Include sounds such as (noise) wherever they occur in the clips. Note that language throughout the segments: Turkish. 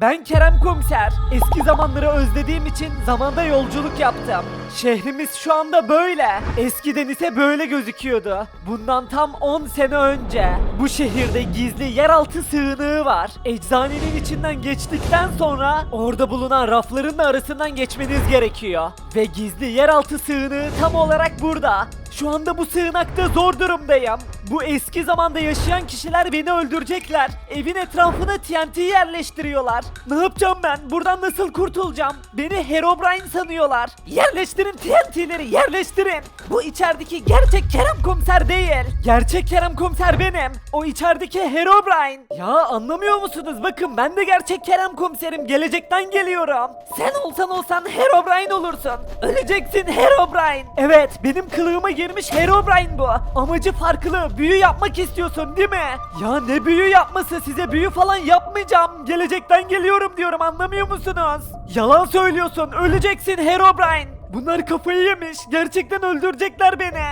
Ben Kerem Komiser. Eski zamanları özlediğim için zamanda yolculuk yaptım. Şehrimiz şu anda böyle. Eskiden ise böyle gözüküyordu. Bundan tam 10 sene önce. Bu şehirde gizli yeraltı sığınağı var. Eczanenin içinden geçtikten sonra orada bulunan rafların da arasından geçmeniz gerekiyor. Ve gizli yeraltı sığınağı tam olarak burada. Şu anda bu sığınakta zor durumdayım. Bu eski zamanda yaşayan kişiler beni öldürecekler. Evin etrafına TNT yerleştiriyorlar. Ne yapacağım ben? Buradan nasıl kurtulacağım? Beni Herobrine sanıyorlar. Yerleştirin TNT'leri yerleştirin. Bu içerideki gerçek Kerem Komiser değil. Gerçek Kerem Komiser benim. O içerideki Herobrine. Ya anlamıyor musunuz? Bakın ben de gerçek Kerem Komiserim. Gelecekten geliyorum. Sen olsan olsan Herobrine olursun. Öleceksin Herobrine. Evet benim kılığıma girmiş Herobrine bu. Amacı farklı. Büyü yapmak istiyorsun değil mi? Ya ne büyü yapması? Size büyü falan yapmayacağım. Gelecekten geliyorum diyorum anlamıyor musunuz? Yalan söylüyorsun. Öleceksin Herobrine. Bunlar kafayı yemiş. Gerçekten öldürecekler beni.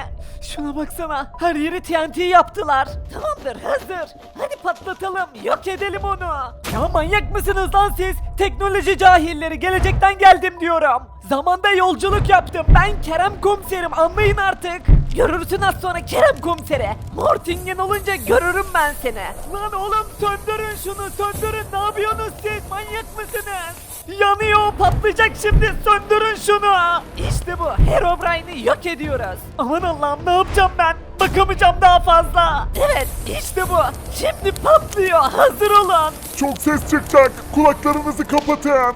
Şuna baksana. Her yeri TNT yaptılar. Tamamdır hazır. Hadi patlatalım. Yok edelim onu. Ya manyak mısınız lan siz? Teknoloji cahilleri gelecekten geldim diyorum. Zamanda yolculuk yaptım. Ben Kerem komiserim anlayın artık. Görürsün az sonra Kerem komiseri. Mortingen olunca görürüm ben seni. Lan oğlum söndürün şunu söndürün. Ne yapıyorsunuz siz? Manyak mısınız? Yanıyor patlayacak şimdi söndürün şunu. İşte bu Herobrine'i yok ediyoruz. Aman Allah'ım ne yapacağım ben? Bakamayacağım daha fazla. Evet işte bu. Şimdi patlıyor hazır olun. Çok ses çıkacak. Kulaklarınızı kapatın.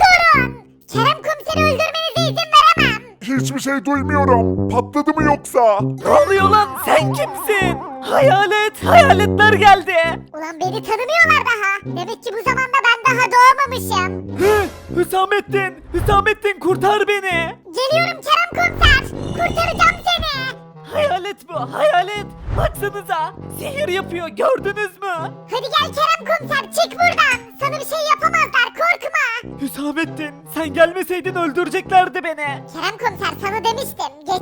Durun! Kerem komiseri öldürmenize izin veremem. Hiçbir şey duymuyorum. Patladı mı yoksa? Ne oluyor lan sen kimsin? Hayalet hayaletler geldi. Ulan beni tanımıyorlar daha. Demek ki bu zamanda ben daha doğmamışım. Hı, Hüsamettin Hüsamettin kurtar beni. Geliyorum Kerem komiser. Kurtaracağım seni. Hayalet bu hayalet. Baksanıza sihir yapıyor gördünüz mü? Hadi gel Kerem komiser çık buradan. Sana bir şey yapamazlar korkma. Hüsamettin sen gelmeseydin öldüreceklerdi beni. Kerem.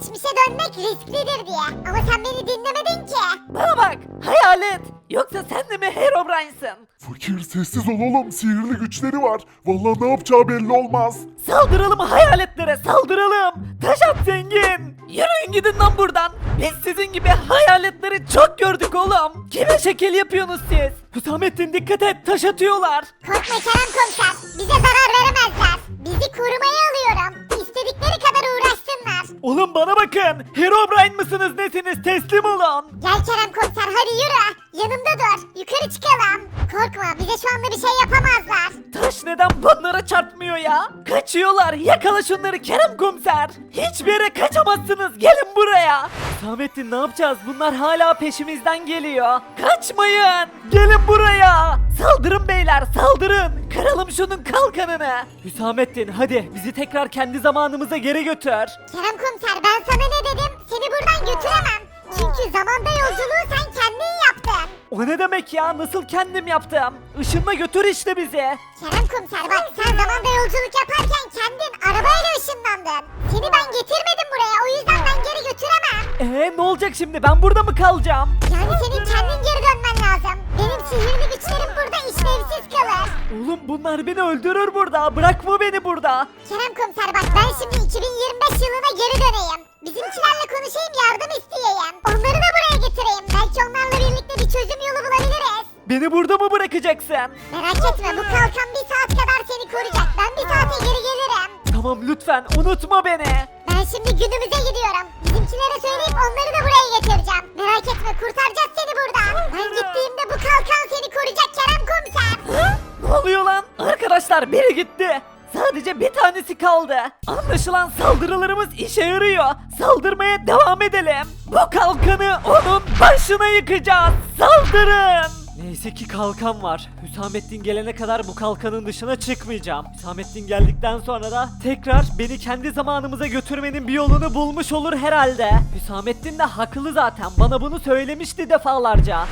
Geçmişe dönmek risklidir diye. Ama sen beni dinlemedin ki. Bana bak hayalet. Yoksa sen de mi Herobrine'sın? Fakir sessiz ol oğlum. Sihirli güçleri var. Vallahi ne yapacağı belli olmaz. Saldıralım hayaletlere saldıralım. Taş at zengin. Yürüyün gidin lan buradan. Biz sizin gibi hayaletleri çok gördük oğlum. Kime şekil yapıyorsunuz siz? Hüsamettin dikkat et taş atıyorlar. Korkma Kerem komiser. Bize zarar veremezler. Bizi korumaya alıyorum. İstedikleri kadar uğraşsınlar. Oğlum bana bakın. Herobrine mısınız nesiniz teslim olun. Gel Kerem komiser hadi yürü. Yanımda dur. Yukarı çıkalım. Korkma bize şu anda bir şey yapamazlar. Taş neden bunlara çarpmıyor ya? Kaçıyorlar. Yakala şunları Kerem komiser. Hiçbir yere kaçamazsınız. Gelin buraya. Hüsamettin ne yapacağız? Bunlar hala peşimizden geliyor. Kaçmayın. Gelin buraya. Saldırın beyler saldırın. Kıralım şunun kalkanını. Hüsamettin hadi bizi tekrar kendi zamanımıza geri götür. Kerem komiser ben sana ne dedim? Seni buradan götüremem. Çünkü zamanda yolculuğu sen kendin yaptın. O ne demek ya? Nasıl kendim yaptım? Işınla götür işte bizi. Kerem komiser bak sen zamanda yolculuk yaparken kendin arabayla ışınlandın. Seni ben getirmedim buraya o yüzden ben geri götüremem. Ee ne olacak şimdi? Ben burada mı kalacağım? Yani senin kendin geri dönmen lazım. Benim sihirli güçlerim burada işlevsiz kalır. Oğlum bunlar beni öldürür burada. Bırakma beni burada. Kerem komiser bak ben şimdi 2025 yılına geri döneyim. Bizimkilerle konuşayım yardım isteyeyim. Onları da buraya getireyim. Belki onlarla birlikte bir çözüm yolu bulabiliriz. Beni burada mı bırakacaksın? Merak etme bu kalkan bir saat kadar seni koruyacak. Ben bir saate geri gelirim. Tamam lütfen unutma beni. Ben şimdi günümüze gidiyorum. Bizimkilere söyleyip onları da buraya getireceğim. Merak etme kurtaracağız seni buradan. Ben gittiğimde bu kalkan seni koruyacak Kerem komiser. Ne oluyor lan? Arkadaşlar biri gitti. Sadece bir tanesi kaldı. Anlaşılan saldırılarımız işe yarıyor. Saldırmaya devam edelim. Bu kalkanı onun başına yıkacağız. Saldırın. Neyse ki kalkan var. Hüsamettin gelene kadar bu kalkanın dışına çıkmayacağım. Hüsamettin geldikten sonra da tekrar beni kendi zamanımıza götürmenin bir yolunu bulmuş olur herhalde. Hüsamettin de haklı zaten. Bana bunu söylemişti defalarca.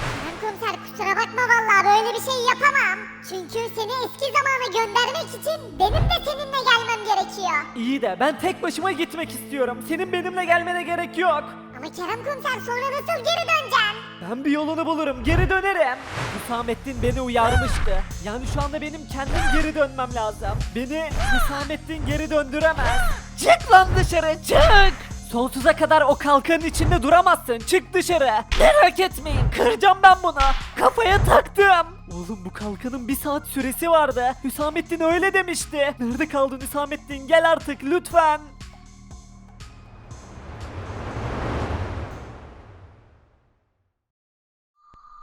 Kusura bakma vallahi böyle bir şey yapamam. Çünkü seni eski zamana göndermek için benim de seninle gelmem gerekiyor. İyi de ben tek başıma gitmek istiyorum. Senin benimle gelmene gerek yok. Ama Kerem komiser sonra nasıl geri döneceksin? Ben bir yolunu bulurum geri dönerim. Hüsamettin beni uyarmıştı. Yani şu anda benim kendim geri dönmem lazım. Beni Hüsamettin geri döndüremez. Çık lan dışarı çık. Sonsuza kadar o kalkanın içinde duramazsın. Çık dışarı. Merak etmeyin. Kıracağım ben bunu. Kafaya taktım. Oğlum bu kalkanın bir saat süresi vardı. Hüsamettin öyle demişti. Nerede kaldın Hüsamettin? Gel artık lütfen.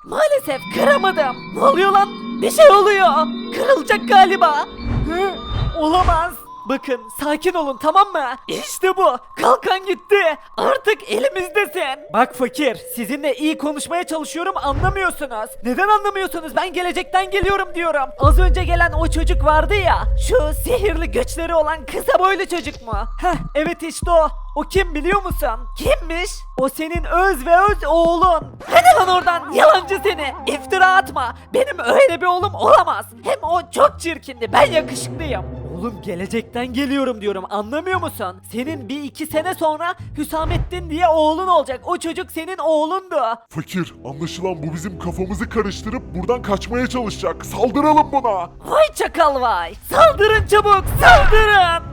Maalesef kıramadım. Ne oluyor lan? Bir şey oluyor. Kırılacak galiba. Hı, olamaz. Bakın sakin olun tamam mı? İşte bu. Kalkan gitti. Artık elimizdesin. Bak fakir sizinle iyi konuşmaya çalışıyorum anlamıyorsunuz. Neden anlamıyorsunuz? Ben gelecekten geliyorum diyorum. Az önce gelen o çocuk vardı ya. Şu sihirli göçleri olan kısa boylu çocuk mu? Heh evet işte o. O kim biliyor musun? Kimmiş? O senin öz ve öz oğlun. Hadi lan oradan yalancı seni. İftira atma. Benim öyle bir oğlum olamaz. Hem o çok çirkindi. Ben yakışıklıyım. Oğlum gelecekten geliyorum diyorum anlamıyor musun? Senin bir iki sene sonra Hüsamettin diye oğlun olacak. O çocuk senin oğlundu. Fakir anlaşılan bu bizim kafamızı karıştırıp buradan kaçmaya çalışacak. Saldıralım buna. Vay çakal vay. Saldırın çabuk saldırın.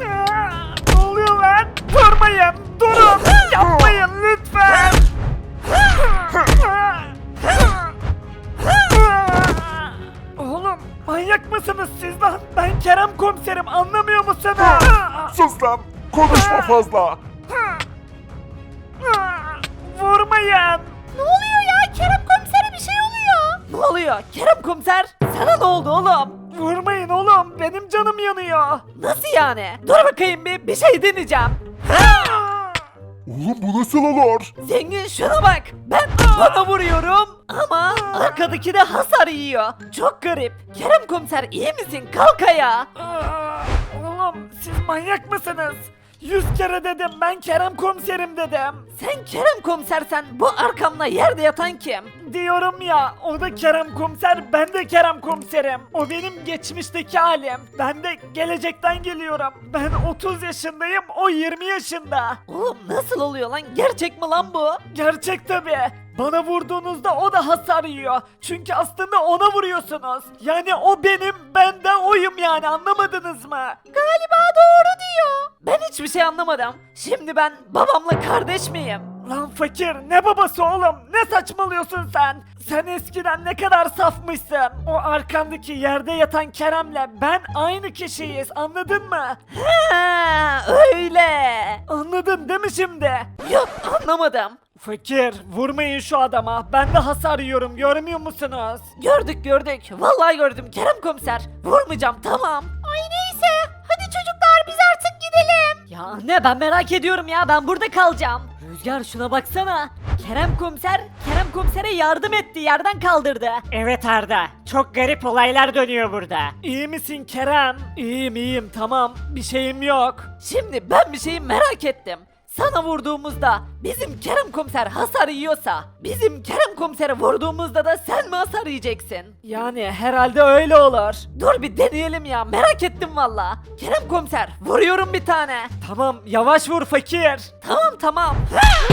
Ne oluyor lan? Durmayın durun. Yapmayın lütfen. (laughs) mısınız siz lan? Ben Kerem komiserim anlamıyor musunuz? Sus lan. Konuşma fazla. Vurmayın. Ne oluyor ya? Kerem komisere bir şey oluyor. Ne oluyor? Kerem komiser? Sana ne oldu oğlum? Vurmayın oğlum. Benim canım yanıyor. Nasıl yani? Dur bakayım bir. Bir şey deneyeceğim. Oğlum bu nasıl olur? Zengin şuna bak. Ben bana vuruyorum ama arkadaki de hasar yiyor. Çok garip. Kerem komiser iyi misin? Kalk ayağa. Oğlum siz manyak mısınız? Yüz kere dedim ben Kerem komiserim dedim. Sen Kerem komisersen bu arkamda yerde yatan kim? Diyorum ya o da Kerem komiser ben de Kerem komiserim. O benim geçmişteki halim. Ben de gelecekten geliyorum. Ben 30 yaşındayım o 20 yaşında. Oğlum nasıl oluyor lan gerçek mi lan bu? Gerçek tabi. Bana vurduğunuzda o da hasar yiyor. Çünkü aslında ona vuruyorsunuz. Yani o benim, ben de oyum yani anlamadınız mı? Galiba doğru diyor. Ben hiçbir şey anlamadım. Şimdi ben babamla kardeş miyim? Lan fakir ne babası oğlum? Ne saçmalıyorsun sen? Sen eskiden ne kadar safmışsın. O arkandaki yerde yatan Kerem'le ben aynı kişiyiz anladın mı? Ha öyle. Anladın değil mi şimdi? Yok anlamadım. Fakir vurmayın şu adama. Ben de hasar yiyorum görmüyor musunuz? Gördük gördük. Vallahi gördüm Kerem komiser. Vurmayacağım tamam. Ay neyse. Hadi çocuklar biz artık gidelim. Ya anne ben merak ediyorum ya ben burada kalacağım. Rüzgar şuna baksana. Kerem komiser Kerem komisere yardım etti yerden kaldırdı. Evet Arda, çok garip olaylar dönüyor burada. İyi misin Kerem? İyiyim iyiyim tamam bir şeyim yok. Şimdi ben bir şeyi merak ettim. Sana vurduğumuzda bizim Kerem komiser hasar yiyorsa bizim Kerem komisere vurduğumuzda da sen mi hasar yiyeceksin? Yani herhalde öyle olur. Dur bir deneyelim ya merak ettim valla. Kerem komiser vuruyorum bir tane. Tamam yavaş vur fakir. Tamam tamam. (laughs)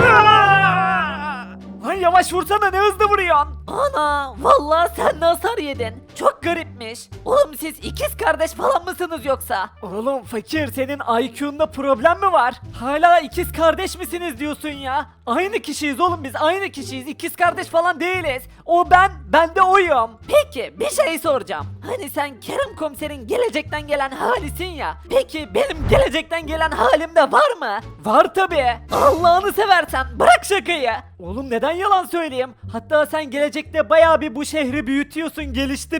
Lan yavaş vursana ne hızlı vuruyorsun. Ana vallahi sen hasar yedin. Çok garipmiş. Oğlum siz ikiz kardeş falan mısınız yoksa? Oğlum fakir senin IQ'nda problem mi var? Hala ikiz kardeş misiniz diyorsun ya? Aynı kişiyiz oğlum biz aynı kişiyiz. İkiz kardeş falan değiliz. O ben, ben de oyum. Peki bir şey soracağım. Hani sen Kerem komiserin gelecekten gelen halisin ya. Peki benim gelecekten gelen halim de var mı? Var tabi. Allah'ını seversen bırak şakayı. Oğlum neden yalan söyleyeyim? Hatta sen gelecekte bayağı bir bu şehri büyütüyorsun, geliştiriyorsun.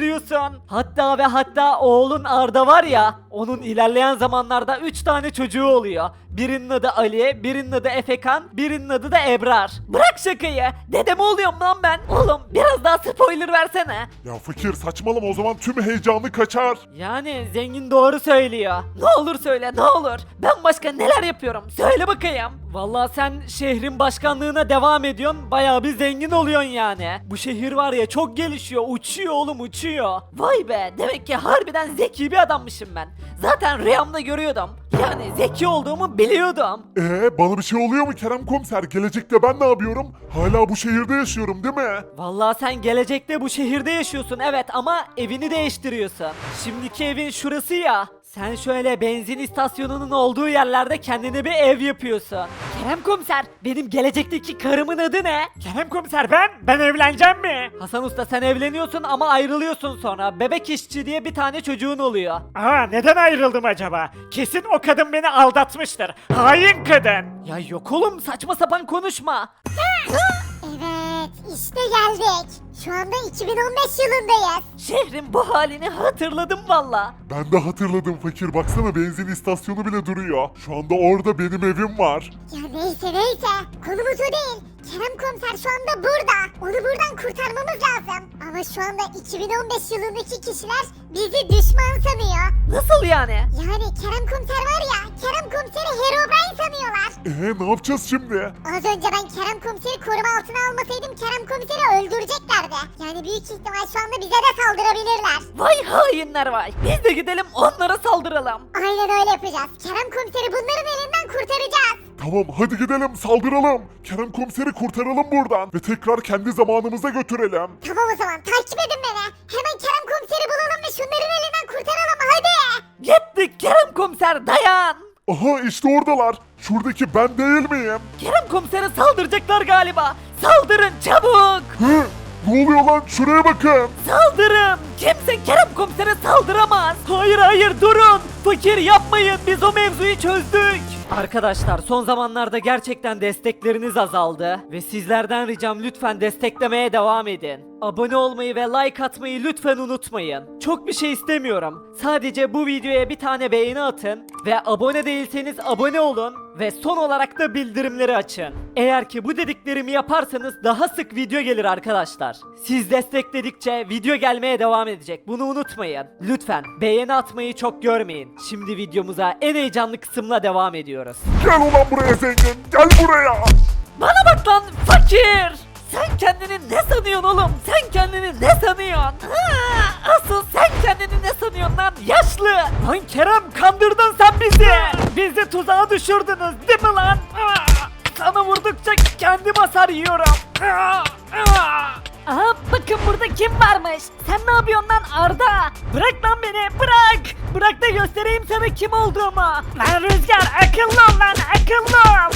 Hatta ve hatta oğlun Arda var ya, onun ilerleyen zamanlarda 3 tane çocuğu oluyor. Birinin adı Ali, birinin adı Efekan, birinin adı da Ebrar. Bırak şakayı. Dedem oluyorum lan ben. Oğlum biraz daha spoiler versene. Ya fakir saçmalama o zaman tüm heyecanı kaçar. Yani zengin doğru söylüyor. Ne olur söyle ne olur. Ben başka neler yapıyorum? Söyle bakayım. Vallahi sen şehrin başkanlığına devam ediyorsun. Bayağı bir zengin oluyorsun yani. Bu şehir var ya çok gelişiyor. Uçuyor oğlum uçuyor. Vay be demek ki harbiden zeki bir adammışım ben. Zaten rüyamda görüyordum. Yani zeki olduğumu biliyordum. Ee bana bir şey oluyor mu Kerem komiser? Gelecekte ben ne yapıyorum? Hala bu şehirde yaşıyorum değil mi? Vallahi sen gelecekte bu şehirde yaşıyorsun evet ama evini değiştiriyorsun. Şimdiki evin şurası ya. Sen şöyle benzin istasyonunun olduğu yerlerde kendine bir ev yapıyorsun. Kerem komiser benim gelecekteki karımın adı ne? Kerem komiser ben, ben evleneceğim mi? Hasan Usta sen evleniyorsun ama ayrılıyorsun sonra. Bebek işçi diye bir tane çocuğun oluyor. Aa neden ayrıldım acaba? Kesin o kadın beni aldatmıştır. Hain kadın. Ya yok oğlum saçma sapan konuşma. Evet işte geldik. Şu anda 2015 yılındayız. Şehrin bu halini hatırladım valla. Ben de hatırladım fakir. Baksana benzin istasyonu bile duruyor. Şu anda orada benim evim var. Ya neyse neyse. Konumuz o değil. Kerem komiser şu anda burada. Onu buradan kurtarmamız lazım. Ama şu anda 2015 yılındaki kişiler bizi düşman sanıyor. Nasıl yani? Yani Kerem komiser var ya, Kerem komiseri Herobrine sanıyorlar. Ee ne yapacağız şimdi? Az önce ben Kerem komiseri koruma altına almasaydım Kerem komiseri öldüreceklerdi. Yani büyük ihtimal şu anda bize de saldırabilirler. Vay hainler vay. Biz de gidelim onlara saldıralım. Aynen öyle yapacağız. Kerem komiseri bunların elinden kurtaracağız. Tamam hadi gidelim saldıralım. Kerem komiseri kurtaralım buradan. Ve tekrar kendi zamanımıza götürelim. Tamam o zaman takip edin beni. Hemen Kerem komiseri bulalım ve şunların elinden kurtaralım hadi. Gittik Kerem komiser dayan. Aha işte oradalar. Şuradaki ben değil miyim? Kerem komisere saldıracaklar galiba. Saldırın çabuk. Hı? Ne oluyor lan? Şuraya bakın. Saldırın. Kimse Kerem komisere saldıramaz. Hayır hayır durun. Fakir yapmayın biz o mevzuyu çözdük. Arkadaşlar son zamanlarda gerçekten destekleriniz azaldı ve sizlerden ricam lütfen desteklemeye devam edin. Abone olmayı ve like atmayı lütfen unutmayın. Çok bir şey istemiyorum. Sadece bu videoya bir tane beğeni atın ve abone değilseniz abone olun ve son olarak da bildirimleri açın. Eğer ki bu dediklerimi yaparsanız daha sık video gelir arkadaşlar. Siz destekledikçe video gelmeye devam edecek. Bunu unutmayın. Lütfen beğeni atmayı çok görmeyin. Şimdi videomuza en heyecanlı kısımla devam ediyoruz. Gel ulan buraya zengin. Gel buraya. Bana bak lan fakir! Sen kendini ne sanıyorsun oğlum? Sen kendini ne sanıyorsun? Ha, asıl sen kendini ne sanıyorsun lan yaşlı? Lan Kerem kandırdın sen bizi! Bizi tuzağa düşürdünüz değil mi lan? Sana vurdukça kendim hasar yiyorum. Aha bakın burada kim varmış? Sen ne yapıyorsun lan Arda? Bırak lan beni bırak! Bırak da göstereyim sana kim olduğumu. Lan Rüzgar akıllı ol lan akıllı ol.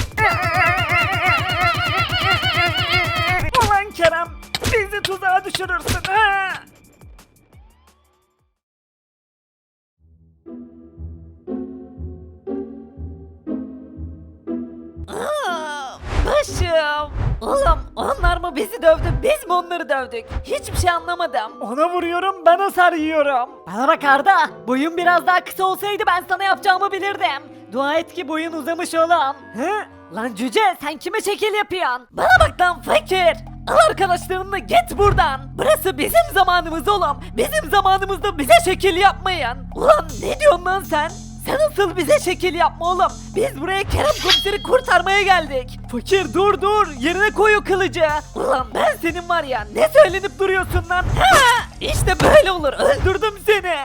Onları dövdük? Hiçbir şey anlamadım. Ona vuruyorum ben hasar yiyorum. Bana bak Arda boyun biraz daha kısa olsaydı ben sana yapacağımı bilirdim. Dua et ki boyun uzamış oğlum. Hı? Lan cüce sen kime şekil yapıyorsun? Bana bak lan fakir. Al arkadaşlarınla git buradan. Burası bizim zamanımız oğlum. Bizim zamanımızda bize şekil yapmayın. Ulan ne diyorsun lan sen? Sen asıl bize şekil yapma oğlum. Biz buraya Kerem komiseri kurtarmaya geldik. Fakir dur dur yerine koy o kılıcı. Ulan ben senin var ya ne söylenip duruyorsun lan. Ha! İşte böyle olur öldürdüm seni.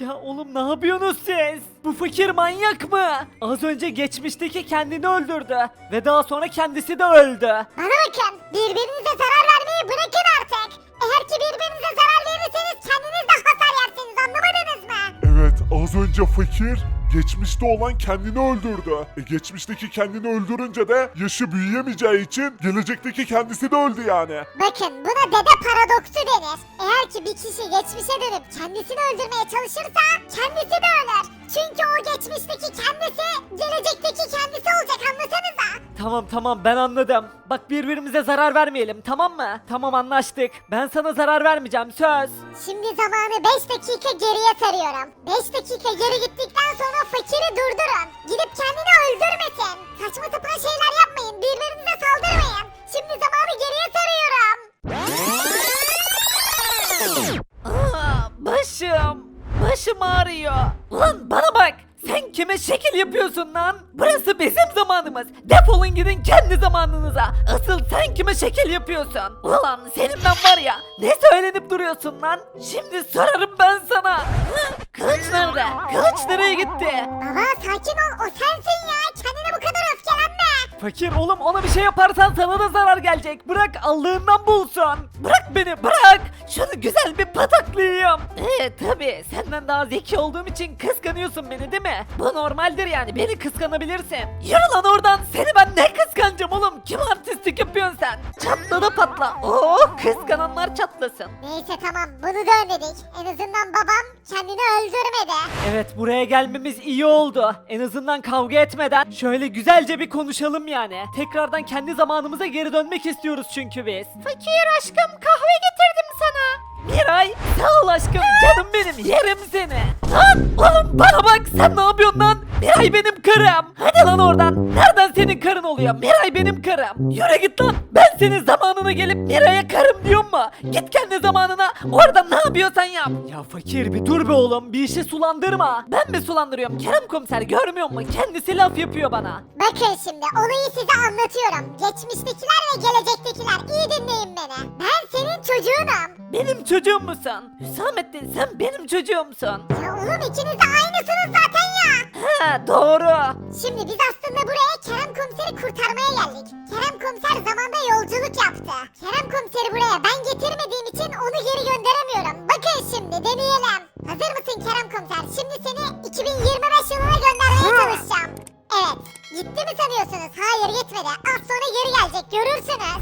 Ya oğlum ne yapıyorsunuz siz? Bu fakir manyak mı? Az önce geçmişteki kendini öldürdü. Ve daha sonra kendisi de öldü. Bana bakın birbirinize zarar vermeyi bırakın artık. Eğer ki birbirinize zarar verirseniz kendiniz de hasar yersiniz anlamadınız az önce fakir geçmişte olan kendini öldürdü. E geçmişteki kendini öldürünce de yaşı büyüyemeyeceği için gelecekteki kendisi de öldü yani. Bakın buna dede paradoksu denir. Eğer ki bir kişi geçmişe dönüp kendisini öldürmeye çalışırsa kendisi de ölür. Çünkü o geçmişteki kendisi gelecekteki kendisi olacak anlasanıza. Tamam tamam ben anladım. Bak birbirimize zarar vermeyelim tamam mı? Tamam anlaştık. Ben sana zarar vermeyeceğim söz. Şimdi zamanı 5 dakika geriye sarıyorum. 5 dakika geri gittikten sonra fakiri durdurun. Gidip kendini öldürmesin. Yapıyorsun lan? Burası bizim zamanımız. Defolun gidin kendi zamanınıza. Asıl sen kime şekil yapıyorsun? Ulan senin ben var ya. Ne söylenip duruyorsun lan? Şimdi sorarım ben sana. Hı? Kılıç nerede? Kılıç nereye gitti? Baba sakin ol o sensin Fakir oğlum ona bir şey yaparsan sana da zarar gelecek. Bırak Allah'ından bulsun. Bırak beni bırak. Şunu güzel bir pataklayayım. Ee tabi senden daha zeki olduğum için kıskanıyorsun beni değil mi? Bu normaldir yani beni kıskanabilirsin. Yürü lan oradan seni ben ne kıskanacağım oğlum? Kim artistlik yapıyorsun sen? Çatla da patla. Oo kıskananlar çatlasın. Neyse tamam bunu da önledik. En azından babam kendini öldürmedi. Evet buraya gelmemiz iyi oldu. En azından kavga etmeden şöyle güzelce bir konuşalım yani. Tekrardan kendi zamanımıza geri dönmek istiyoruz çünkü biz. Fakir aşkım kahve getirdim sana. Miray sağ ol aşkım canım benim yerim seni. Lan oğlum bana bak sen ne yapıyorsun lan? Miray benim karım. Hadi lan oradan. Nereden senin karın oluyor? Miray benim karım. Yürü git lan. Ben senin zamanına gelip Miray'a karım diyorum mu? Git kendi zamanına. Orada ne yapıyorsan yap. Ya fakir bir dur be oğlum. Bir işi sulandırma. Ben mi sulandırıyorum? Kerem komiser görmüyor musun? Kendisi laf yapıyor bana. Bakın şimdi olayı size anlatıyorum. Geçmiştekiler ve gelecektekiler iyi dinleyin beni. Ben senin çocuğunum. Benim çocuğum musun? Hüsamettin sen benim çocuğumsun. Ya oğlum ikiniz de aynısınız zaten ya. Ha doğru. Şimdi biz aslında buraya Kerem komiseri kurtarmaya geldik. Kerem komiser zamanda yolculuk yaptı. Kerem komiseri buraya ben getirmediğim için onu geri gönderemiyorum. Bakın şimdi deneyelim. Hazır mısın Kerem komiser? Şimdi seni 2025 yılına göndermeye çalışacağım. Evet. Gitti mi sanıyorsunuz? Hayır gitmedi. Az sonra geri gelecek görürsünüz.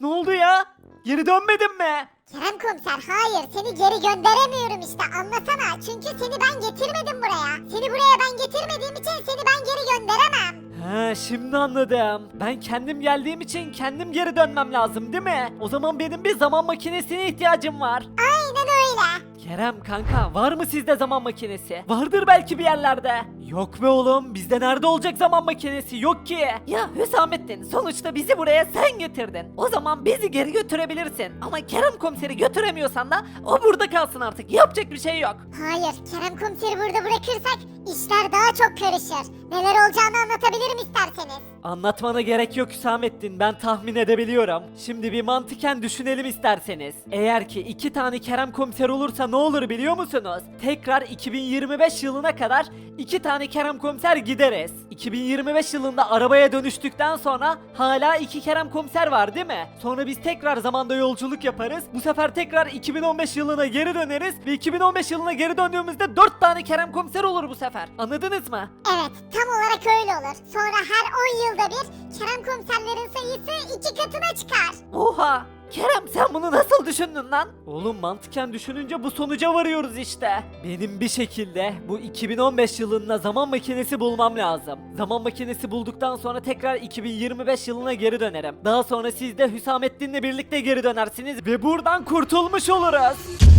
Ne oldu ya? Geri dönmedin mi? Kerem komiser hayır seni geri gönderemiyorum işte anlasana. Çünkü seni ben getirmedim buraya. Seni buraya ben getirmediğim için seni ben geri gönderemem. Ha şimdi anladım. Ben kendim geldiğim için kendim geri dönmem lazım değil mi? O zaman benim bir zaman makinesine ihtiyacım var. Aynen öyle. Kerem kanka var mı sizde zaman makinesi? Vardır belki bir yerlerde. Yok be oğlum bizde nerede olacak zaman makinesi yok ki. Ya Hüsamettin sonuçta bizi buraya sen getirdin. O zaman bizi geri götürebilirsin. Ama Kerem komiseri götüremiyorsan da o burada kalsın artık. Yapacak bir şey yok. Hayır Kerem komiseri burada bırakırsak işler daha çok karışır. Neler olacağını anlatabilirim isterseniz. Anlatmana gerek yok Hüsamettin ben tahmin edebiliyorum. Şimdi bir mantıken düşünelim isterseniz. Eğer ki iki tane Kerem komiser olursa ne olur biliyor musunuz? Tekrar 2025 yılına kadar iki tane Kerem komiser gideriz. 2025 yılında arabaya dönüştükten sonra hala iki Kerem komiser var değil mi? Sonra biz tekrar zamanda yolculuk yaparız. Bu sefer tekrar 2015 yılına geri döneriz ve 2015 yılına geri döndüğümüzde 4 tane Kerem komiser olur bu sefer. Anladınız mı? Evet tam olarak öyle olur. Sonra her 10 yılda bir Kerem komiserlerin sayısı iki katına çıkar. Oha! Kerem sen bunu nasıl düşündün lan? Oğlum mantıken düşününce bu sonuca varıyoruz işte. Benim bir şekilde bu 2015 yılında zaman makinesi bulmam lazım. Zaman makinesi bulduktan sonra tekrar 2025 yılına geri dönerim. Daha sonra siz de Hüsamettin'le birlikte geri dönersiniz ve buradan kurtulmuş oluruz.